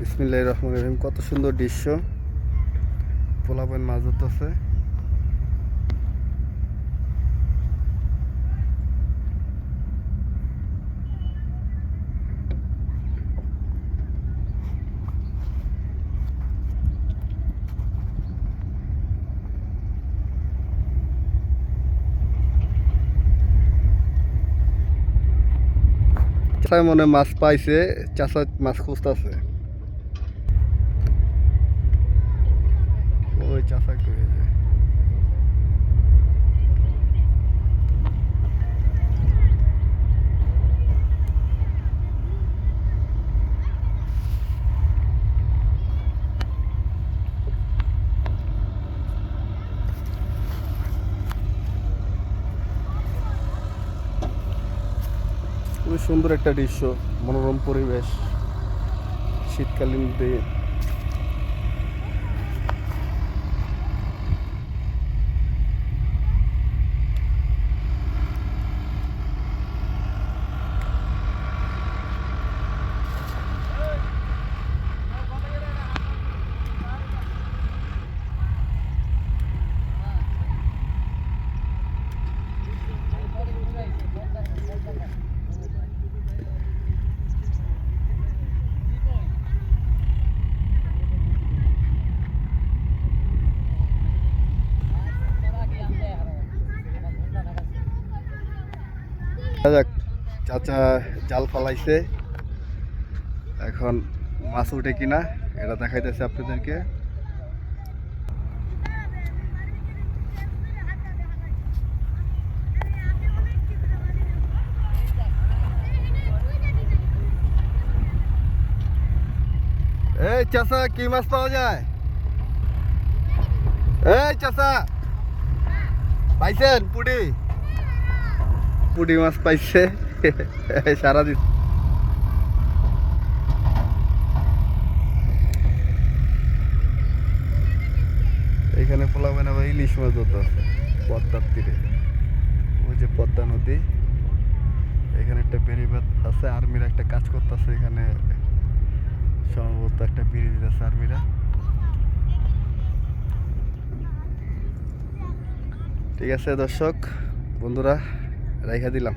বিসমিল্লাহ রহমান রহিম, কত সুন্দর দৃশ্য। পোলাপেন মাছ ধরতেছে। চাষায় মনে মাছ পাইছে চাষা মাছ খুঁজতেছে। ওই চাষা করে খুবই সুন্দর একটা দৃশ্য মনোরম পরিবেশ শীতকালীন দিন। চাচা জাল ফালাইছে। এখন মাছ উঠে কিনা, এটা দেখাইতেছে আপনাদেরকে। এই চাচা, কি মাছ পাওয়া যায়? এই চাচা, পাইছেন পুডি পুডি মাছ পাইছে। সারাদিন এখানে পোলাবে না ভাই ইলিশ মাছ ধরতে আছে, পদ্মার তীরে। ওই যে পদ্মা নদী, এখানে একটা বেরিবাদ আছে, আর্মিরা একটা কাজ করতেছে এখানে। সম্ভবত একটা ব্রিজ আছে আর্মিরা। ঠিক আছে দর্শক, বন্ধুরা রাইখা দিলাম।